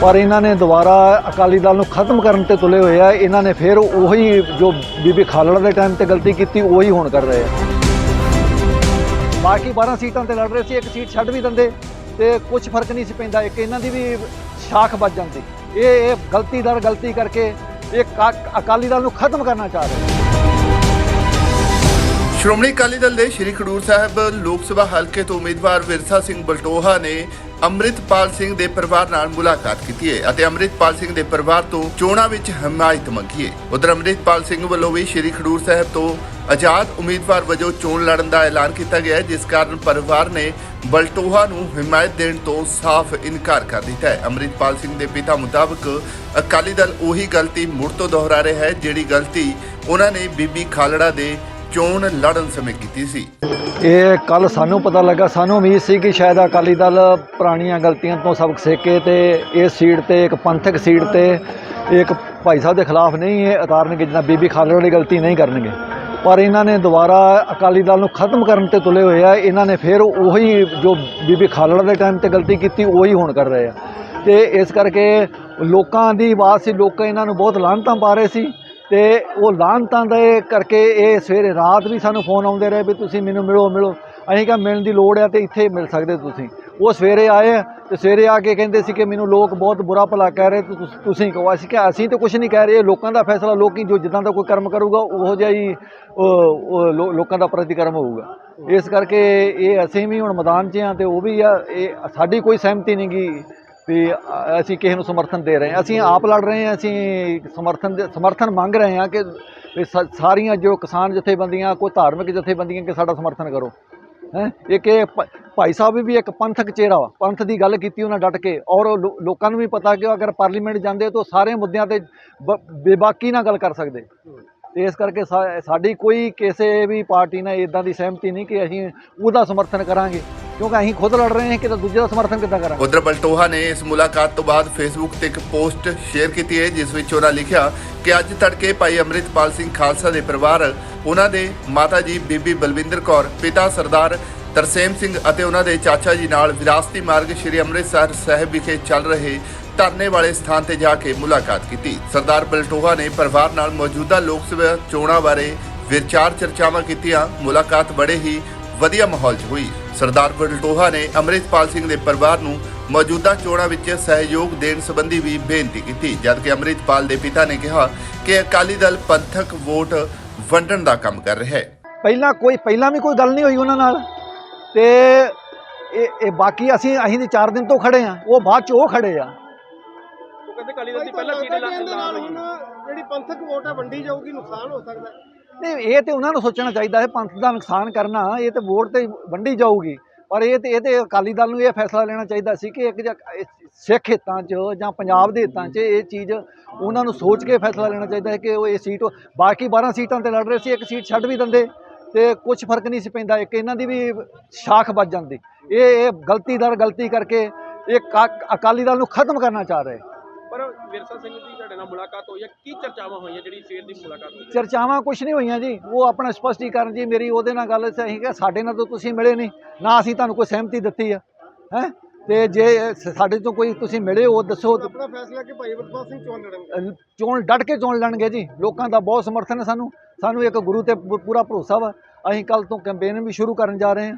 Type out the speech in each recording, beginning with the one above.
ਪਰ ਇਹਨਾਂ ਨੇ ਦੁਬਾਰਾ ਅਕਾਲੀ ਦਲ ਨੂੰ ਖਤਮ ਕਰਨ ਤੇ ਤੁਲੇ ਹੋਏ ਆ। ਇਹਨਾਂ ਨੇ ਫਿਰ ਉਹੀ ਜੋ ਬੀਬੀ ਖਾਲੜਾ ਦੇ ਟਾਈਮ ਤੇ ਗਲਤੀ ਕੀਤੀ, ਉਹੀ ਹੁਣ ਕਰ ਰਹੇ ਆ। ਬਾਕੀ 12 ਸੀਟਾਂ ਤੇ ਲੜ ਰਹੇ ਸੀ, ਇੱਕ ਸੀਟ ਛੱਡ ਵੀ ਦਿੰਦੇ ਤੇ ਕੁਝ ਫ਼ਰਕ ਨਹੀਂ ਸੀ ਪੈਂਦਾ। ਇੱਕ ਇਹਨਾਂ ਦੀ ਵੀ ਸ਼ਾਖ ਵੱਜ ਜਾਂਦੀ। ਇਹ ਇਹ ਗਲਤੀ ਦਰ ਗਲਤੀ ਕਰਕੇ ਇਹ ਕਾ- ਅਕਾਲੀ ਦਲ ਨੂੰ ਖਤਮ ਕਰਨਾ ਚਾਹ ਰਹੇ ਸ਼੍ਰੋਮਣੀ ਅਕਾਲੀ ਦਲ ਦੇ ਸ਼੍ਰੀ ਖਡੂਰ ਸਾਹਿਬ ਲੋਕ ਸਭਾ ਹਲਕੇ ਤੋਂ ਉਮੀਦਵਾਰ ਵਿਰਸਾ ਸਿੰਘ ਬਲਟੋਹਾ ਨੇ ਅੰਮ੍ਰਿਤਪਾਲ ਸਿੰਘ ਦੇ ਪਰਿਵਾਰ ਨਾਲ ਮੁਲਾਕਾਤ ਕੀਤੀ ਹੈ ਅਤੇ ਅੰਮ੍ਰਿਤਪਾਲ ਸਿੰਘ ਦੇ ਪਰਿਵਾਰ ਤੋਂ ਚੋਣਾਂ ਵਿੱਚ ਹਮਾਇਤ ਮੰਗੀ ਹੈ। ਉਧਰ ਅੰਮ੍ਰਿਤਪਾਲ ਸਿੰਘ ਵੱਲੋਂ ਵੀ ਸ਼੍ਰੀ ਖਡੂਰ ਸਾਹਿਬ ਤੋਂ ਆਜ਼ਾਦ ਉਮੀਦਵਾਰ ਵਜੋਂ ਚੋਣ ਲੜਨ ਦਾ ਐਲਾਨ ਕੀਤਾ ਗਿਆ ਹੈ, ਜਿਸ ਕਾਰਨ ਪਰਿਵਾਰ ਨੇ ਬਲਟੋਹਾ ਨੂੰ ਹਮਾਇਤ ਦੇਣ ਤੋਂ ਸਾਫ਼ ਇਨਕਾਰ ਕਰ ਦਿੱਤਾ ਹੈ। ਅੰਮ੍ਰਿਤਪਾਲ ਸਿੰਘ ਦੇ ਪਿਤਾ ਮੁਤਾਬਕ ਅਕਾਲੀ ਦਲ ਉਹੀ ਗਲਤੀ ਮੁੜ ਤੋਂ ਦੁਹਰਾ ਰਿਹਾ ਹੈ, ਜਿਹੜੀ ਗਲਤੀ ਉਹਨਾਂ ਨੇ ਬੀਬੀ ਖਾਲੜਾ ਦੇ ਚੋਣ ਲੜਨ ਸਮੇਂ ਕੀਤੀ ਸੀ। ਇਹ ਕੱਲ ਸਾਨੂੰ ਪਤਾ ਲੱਗਾ, ਸਾਨੂੰ ਉਮੀਦ ਸੀ ਕਿ ਸ਼ਾਇਦ ਅਕਾਲੀ ਦਲ ਪੁਰਾਣੀਆਂ ਗਲਤੀਆਂ ਤੋਂ ਸਬਕ ਸਿੱਖ ਕੇ ਤੇ ਇਸ ਸੀਟ ਤੇ, ਇੱਕ ਪੰਥਕ ਸੀਟ ਤੇ, ਇੱਕ ਭਾਈ ਸਾਹਿਬ ਦੇ ਖਿਲਾਫ ਨਹੀਂ ਇਹ ਉਤਾਰਨਗੇ, ਜਿੱਦਾਂ ਬੀਬੀ ਖਾਲੜਾ ਵਾਲੀ ਗਲਤੀ ਨਹੀਂ ਕਰਨਗੇ। ਪਰ ਇਹਨਾਂ ਨੇ ਦੁਬਾਰਾ ਅਕਾਲੀ ਦਲ ਨੂੰ ਖਤਮ ਕਰਨ ਤੇ ਤੁਲੇ ਹੋਏ ਆ, ਇਹਨਾਂ ਨੇ ਫਿਰ ਉਹੀ ਜੋ ਬੀਬੀ ਖਾਲੜਾ ਦੇ ਟਾਈਮ ਤੇ ਗਲਤੀ ਕੀਤੀ, ਉਹੀ ਹੁਣ ਕਰ ਰਹੇ ਆ। ਤੇ ਇਸ ਕਰਕੇ ਲੋਕਾਂ ਦੀ ਆਵਾਜ਼ ਸੀ, ਲੋਕ ਇਹਨਾਂ ਨੂੰ ਬਹੁਤ ਲਾਹਨਤਾਂ ਪਾ ਰਹੇ ਸੀ। ਤੇ ਉਹ ਲਾਹਨਤਾਂ ਦੇ ਕਰਕੇ ਇਹ ਸਵੇਰੇ ਰਾਤ ਵੀ ਸਾਨੂੰ ਫੋਨ ਆਉਂਦੇ ਰਹੇ ਵੀ ਤੁਸੀਂ ਮੈਨੂੰ ਮਿਲੋ ਮਿਲੋ। ਅਸੀਂ ਕਿਹਾ ਮਿਲਣ ਦੀ ਲੋੜ ਹੈ ਤੇ ਇੱਥੇ ਮਿਲ ਸਕਦੇ ਤੁਸੀਂ। ਉਹ ਸਵੇਰੇ ਆਏ ਤੇ ਸਵੇਰੇ ਆ ਕੇ ਕਹਿੰਦੇ ਸੀ ਕਿ ਮੈਨੂੰ ਲੋਕ ਬਹੁਤ ਬੁਰਾ ਭਲਾ ਕਹਿ ਰਹੇ ਤੇ ਤੁਸੀਂ ਕਹੋ। ਅਸੀਂ ਕਿਹਾ, ਅਸੀਂ ਤਾਂ ਕੁਝ ਨਹੀਂ ਕਹਿ ਰਹੇ। ਲੋਕਾਂ ਦਾ ਫੈਸਲਾ, ਲੋਕੀ ਜੋ ਜਿੱਦਾਂ ਦਾ ਕੋਈ ਕਰਮ ਕਰੂਗਾ, ਉਹੋ ਜਿਹਾ ਹੀ ਲੋ- ਲੋਕਾਂ ਦਾ ਪ੍ਰਤੀਕਰਮ ਹੋਊਗਾ। ਇਸ ਕਰਕੇ ਇਹ ਅਸੀਂ ਵੀ ਹੁਣ ਮੈਦਾਨ 'ਚ ਆ ਤੇ ਉਹ ਵੀ ਆ, ਇਹ ਸਾਡੀ ਕੋਈ ਸਹਿਮਤੀ ਨਹੀਂ ਗੀ। ਵੀ ਅਸੀਂ ਕਿਸੇ ਨੂੰ ਸਮਰਥਨ ਦੇ ਰਹੇ ਹਾਂ। ਅਸੀਂ ਆਪ ਲੜ ਰਹੇ ਹਾਂ, ਅਸੀਂ ਸਮਰਥਨ ਦੇ ਸਮਰਥਨ ਮੰਗ ਰਹੇ ਹਾਂ ਕਿ ਸ- ਸਾਰੀਆਂ ਜੋ ਕਿਸਾਨ ਜਥੇਬੰਦੀਆਂ, ਕੋਈ ਧਾਰਮਿਕ ਜਥੇਬੰਦੀਆਂ ਕਿ ਸਾਡਾ ਸਮਰਥਨ ਕਰੋ। ਹੈ? ਇੱਕ ਇਹ ਭ- ਭਾਈ ਸਾਹਿਬ ਵੀ ਇੱਕ ਪੰਥਕ ਚਿਹਰਾ ਵਾ। ਪੰਥ ਦੀ ਗੱਲ ਕੀਤੀ ਉਹਨਾਂ ਡਟ ਕੇ। ਔਰ ਲੋ- ਲੋਕਾਂ ਨੂੰ ਵੀ ਪਤਾ ਕਿ ਅਗਰ ਪਾਰਲੀਮੈਂਟ ਜਾਂਦੇ ਤਾਂ ਸਾਰੇ ਮੁੱਦਿਆਂ ਤੇ ਬ- ਬੇਬਾਕੀ ਨਾਲ ਗੱਲ ਕਰ ਸਕਦੇ। ਤੇ ਇਸ ਕਰਕੇ ਸਾਡੀ ਕੋਈ ਕਿਸੇ ਵੀ ਪਾਰਟੀ ਨਾਲ ਇਦਾਂ ਦੀ ਸਹਿਮਤੀ ਨਹੀਂ ਕਿ ਅਸੀਂ ਉਹਦਾ ਸਮਰਥਨ ਕਰਾਂਗੇ। ਕਿਉਂਕਿ ਅਸੀਂ ਖੁਦ ਲੜ ਰਹੇ ਹਾਂ ਕਿ ਤਾਂ ਦੂਜੇ ਦਾ ਸਮਰਥਨ ਕਿੱਦਾਂ ਕਰਾਂਗੇ ਉਧਰ ਬਲਟੋਹਾ ਨੇ ਇਸ ਮੁਲਾਕਾਤ ਤੋਂ ਬਾਅਦ ਫੇਸਬੁੱਕ ਤੇ ਇੱਕ ਪੋਸਟ ਸ਼ੇਅਰ ਕੀਤੀ ਹੈ, ਜਿਸ ਵਿੱਚ ਉਹਨਾਂ ਲਿਖਿਆ ਕਿ ਅੱਜ ਤੜਕੇ ਭਾਈ ਅੰਮ੍ਰਿਤਪਾਲ ਸਿੰਘ ਖਾਲਸਾ ਦੇ ਪਰਿਵਾਰ, ਉਹਨਾਂ ਦੇ ਮਾਤਾ ਜੀ ਬੀਬੀ ਬਲਵਿੰਦਰ ਕੌਰ, ਪਿਤਾ ਸਰਦਾਰ ਤਰਸੇਮ ਸਿੰਘ ਅਤੇ ਉਹਨਾਂ ਦੇ ਚਾਚਾ ਜੀ ਨਾਲ ਵਿਰਾਸਤੀ ਮਾਰਗ ਸ੍ਰੀ ਅੰਮ੍ਰਿਤਸਰ ਸਾਹਿਬ ਵਿਖੇ ਚੱਲ ਰਹੇ ਧਰਨੇ ਵਾਲੇ ਸਥਾਨ ਤੇ ਜਾ ਕੇ ਮੁਲਾਕਾਤ ਕੀਤੀ। ਸਰਦਾਰ ਬਲਟੋਹਾ ਨੇ ਪਰਿਵਾਰ ਨਾਲ ਮੌਜੂਦਾ ਲੋਕ ਸਭਾ ਚੋਣਾਂ ਬਾਰੇ ਵਿਚਾਰ ਚਰਚਾਵਾਂ ਕੀਤੀਆਂ। ਮੁਲਾਕਾਤ ਬੜੇ ਹੀ ਵਧੀਆ ਮਾਹੌਲ 'ਚ ਹੋਈ। ਸਰਦਾਰ ਬਲਟੋਹਾ ਨੇ ਅੰਮ੍ਰਿਤਪਾਲ ਸਿੰਘ ਦੇ ਪਰਿਵਾਰ ਨੂੰ ਮੌਜੂਦਾ ਚੋਣਾਂ ਵਿੱਚ ਸਹਿਯੋਗ ਦੇਣ ਸੰਬੰਧੀ ਵੀ ਬੇਨਤੀ ਕੀਤੀ ਜਦਕਿ ਅੰਮ੍ਰਿਤਪਾਲ ਦੇ ਪਿਤਾ ਨੇ ਕਿਹਾ ਕਿ ਅਕਾਲੀ ਦਲ ਪੰਥਕ ਵੋਟ ਵੰਡਣ ਦਾ ਕੰਮ ਕਰ ਰਿਹਾ ਹੈ। ਪਹਿਲਾਂ ਕੋਈ ਪਹਿਲਾਂ ਵੀ ਕੋਈ ਗੱਲ ਨਹੀਂ ਹੋਈ ਉਹਨਾਂ ਨਾਲ। ਤੇ ਇਹ ਇਹ ਬਾਕੀ ਅਸੀਂ ਅਸੀਂ ਦੇ 4 ਦਿਨ ਤੋਂ ਖੜੇ ਆ ਉਹ ਬਾਅਦ ਚ ਉਹ ਖੜੇ ਆ। ਉਹ ਕਹਿੰਦੇ ਕਾਲੀ ਦਲ ਦੀ ਪਹਿਲਾਂ ਸੀਟ ਲਾ ਜਿਹੜੀ ਪੰਥਕ ਵੋਟ ਹੈ ਵੰਡੀ ਜਾਊਗੀ ਨੁਕਸਾਨ ਹੋ ਸਕਦਾ। ਹੈ। ਨਹੀਂ ਇਹ ਤੇ ਉਹਨਾਂ ਨੂੰ ਸੋਚਣਾ ਚਾਹੀਦਾ ਹੈ ਪੰਥ ਦਾ ਨੁਕਸਾਨ ਕਰਨਾ, ਇਹ ਤੇ ਵੋਟ ਤੇ ਵੰਡੀ ਜਾਊਗੀ ਪਰ ਇਹ ਤੇ ਇਹ ਤੇ ਅਕਾਲੀ ਦਲ ਨੂੰ ਇਹ ਫੈਸਲਾ ਲੈਣਾ ਚਾਹੀਦਾ ਸੀ ਕਿ ਇੱਕ ਜਾਂ ਸਿੱਖ ਹਿੱਤਾਂ 'ਚ ਜਾਂ ਪੰਜਾਬ ਦੇ ਹਿੱਤਾਂ 'ਚ ਇਹ ਚੀਜ਼ ਉਹਨਾਂ ਨੂੰ ਸੋਚ ਕੇ ਫੈਸਲਾ ਲੈਣਾ ਚਾਹੀਦਾ ਹੈ ਕਿ ਉਹ ਇਹ ਸੀਟ, ਬਾਕੀ 12 ਸੀਟਾਂ ਤੇ ਲੜ ਰਹੇ ਸੀ, ਇੱਕ ਸੀਟ ਛੱਡ ਵੀ ਦਿੰਦੇ ਤੇ ਕੁਝ ਫ਼ਰਕ ਨਹੀਂ ਸੀ ਪੈਂਦਾ, ਇੱਕ ਇਹਨਾਂ ਦੀ ਵੀ ਸ਼ਾਖ ਵੱਜ ਜਾਂਦੀ ਇਹ ਇਹ ਗਲਤੀ ਦਰ ਗਲਤੀ ਕਰਕੇ ਇਹ ਕਾ- ਅਕਾਲੀ ਦਲ ਨੂੰ ਖਤਮ ਕਰਨਾ ਚਾਹ ਰਹੇ ਪਰ ਵਿਰਸਾ ਸਿੰਘ ਦੀ ਨਾਲ ਮੁਲਾਕਾਤ ਹੋਈ ਹੈ। ਕੀ ਚਰਚਾਵਾਂ ਹੋਈਆਂ ਜਿਹੜੀ ਸਵੇਰ ਦੀ ਮੁਲਾਕਾਤ ਹੋਈ? ਚਰਚਾਵਾਂ ਕੁਝ ਨਹੀਂ ਹੋਈਆਂ ਜੀ। ਉਹ ਆਪਣਾ ਸਪਸ਼ਟੀਕਰਨ ਜੀ ਮੇਰੀ ਉਹਦੇ ਨਾਲ ਗੱਲ ਸੀ ਅਸੀਂ ਕਿ ਸਾਡੇ ਨਾਲ ਤਾਂ ਤੁਸੀਂ ਮਿਲੇ ਨਹੀਂ। ਨਾ ਅਸੀਂ ਤੁਹਾਨੂੰ ਕੋਈ ਸਹਿਮਤੀ ਦਿੱਤੀ ਆ। ਹੈ? ਤੇ ਜੇ ਸਾਡੇ ਤੋਂ ਕੋਈ ਤੁਸੀਂ ਮਿਲੇ ਹੋ ਦੱਸੋ। ਆਪਣਾ ਫੈਸਲਾ ਕਿ ਭਾਈ ਅਮਰਪਾਲ ਸਿੰਘ ਚੋਣ ਲੜਨਗੇ? ਚੋਣ ਡਟ ਕੇ ਚੋਣ ਲੜਨਗੇ ਜੀ। ਲੋਕਾਂ ਦਾ ਬਹੁਤ ਸਮਰਥਨ ਹੈ ਸਾਨੂੰ। ਸਾਨੂੰ ਇੱਕ ਗੁਰੂ ਤੇ ਪੂਰਾ ਭਰੋਸਾ ਵਾ। ਅਸੀਂ ਕੱਲ ਤੋਂ ਕੈਂਪੇਨ ਵੀ ਸ਼ੁਰੂ ਕਰਨ ਜਾ ਰਹੇ ਹਾਂ।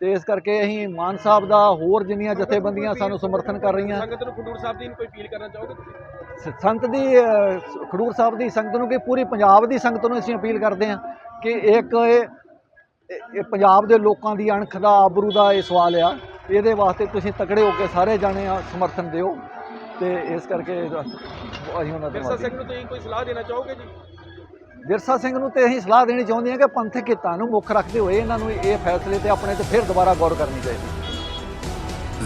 ਤੇ ਇਸ ਕਰਕੇ ਅਸੀਂ ਮਾਨ ਸਾਹਿਬ ਦਾ ਹੋਰ ਜਿੰਨੀਆਂ ਜਥੇਬੰਦੀਆਂ ਸਾਨੂੰ ਸਮਰਥਨ ਕਰ ਰਹੀਆਂ। ਸੰਗਤ ਨੂੰ ਖਡੂਰ ਸਾਹਿਬ ਦੀ ਕੋਈ ਅਪੀਲ ਕਰਨਾ ਚਾਹੋਗੇ ਤੁਸੀਂ? ਸੰਤ ਦੀ ਖਡੂਰ ਸਾਹਿਬ ਦੀ ਸੰਗਤ ਨੂੰ ਕਿ ਪੂਰੀ ਪੰਜਾਬ ਦੀ ਸੰਗਤ ਨੂੰ ਅਸੀਂ ਅਪੀਲ ਕਰਦੇ ਹਾਂ ਕਿ ਇੱਕ ਇਹ ਪੰਜਾਬ ਦੇ ਲੋਕਾਂ ਦੀ ਅਣਖ ਦਾ ਆਬਰੂ ਦਾ ਇਹ ਸਵਾਲ ਆ। ਇਹਦੇ ਵਾਸਤੇ ਤੁਸੀਂ ਤਕੜੇ ਹੋ ਕੇ ਸਾਰੇ ਜਾਣੇ ਆ ਸਮਰਥਨ ਦਿਓ ਤੇ ਇਸ ਕਰਕੇ ਅਸੀਂ ਉਹਨਾਂ ਵਿਰਸਾ ਸਿੰਘ ਦਾ ਨੂੰ ਤੁਸੀਂ ਕੋਈ ਸਲਾਹ ਦੇਣਾ ਚਾਹੋਗੇ ਜੀ? ਵਿਰਸਾ ਸਿੰਘ ਨੂੰ ਤੇ ਅਸੀਂ ਸਲਾਹ ਦੇਣੀ ਚਾਹੁੰਦੇ ਹਾਂ ਕਿ ਪੰਥਕ ਹਿੱਤਾਂ ਨੂੰ ਮੁੱਖ ਰੱਖਦੇ ਹੋਏ ਇਹਨਾਂ ਨੂੰ ਇਹ ਫੈਸਲੇ ਤੇ ਆਪਣੇ ਤੇ ਫਿਰ ਦੁਬਾਰਾ ਗੌਰ ਕਰਨੀ ਚਾਹੀਦੀ।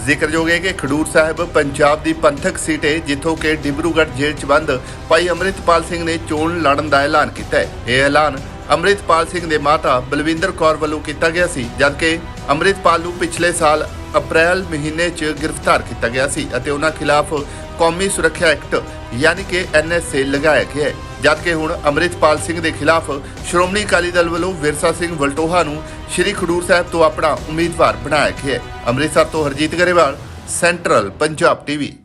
ਜ਼ਿਕਰਯੋਗ ਹੈ ਕਿ ਖਡੂਰ ਸਾਹਿਬ ਪੰਜਾਬ ਦੀ ਪੰਥਕ ਸੀਟ ਹੈ, ਜਿੱਥੋਂ ਕਿ ਡਿਬਰੂਗੜ੍ਹ ਜੇਲ੍ਹ 'ਚ ਬੰਦ ਭਾਈ ਅੰਮ੍ਰਿਤਪਾਲ ਸਿੰਘ ਨੇ ਚੋਣ ਲੜਨ ਦਾ ਐਲਾਨ ਕੀਤਾ ਹੈ। ਇਹ ਐਲਾਨ ਅੰਮ੍ਰਿਤਪਾਲ ਸਿੰਘ ਦੇ ਮਾਤਾ ਬਲਵਿੰਦਰ ਕੌਰ ਵੱਲੋਂ ਕੀਤਾ ਗਿਆ ਸੀ, ਜਦਕਿ ਅੰਮ੍ਰਿਤਪਾਲ ਨੂੰ ਪਿਛਲੇ ਸਾਲ ਅਪ੍ਰੈਲ ਮਹੀਨੇ 'ਚ ਗ੍ਰਿਫਤਾਰ ਕੀਤਾ ਗਿਆ ਸੀ ਅਤੇ ਉਹਨਾਂ ਖਿਲਾਫ ਕੌਮੀ ਸੁਰੱਖਿਆ ਐਕਟ, ਯਾਨੀ ਕਿ ਐਨਐਸਏ ਲਗਾਇਆ ਗਿਆ ਹੈ। ਜਦਕਿ ਹੁਣ ਅੰਮ੍ਰਿਤਪਾਲ ਸਿੰਘ ਦੇ ਖਿਲਾਫ ਸ਼੍ਰੋਮਣੀ ਅਕਾਲੀ ਦਲ ਵੱਲੋਂ ਵਿਰਸਾ ਸਿੰਘ ਵਲਟੋਹਾ ਨੂੰ ਸ਼੍ਰੀ ਖਡੂਰ ਸਾਹਿਬ ਤੋਂ ਆਪਣਾ ਉਮੀਦਵਾਰ ਬਣਾਇਆ ਗਿਆ ਹੈ। ਅੰਮ੍ਰਿਤਸਰ ਤੋਂ ਹਰਜੀਤ ਗਰੇਵਾਲ, ਸੈਂਟਰਲ ਪੰਜਾਬ ਟੀਵੀ।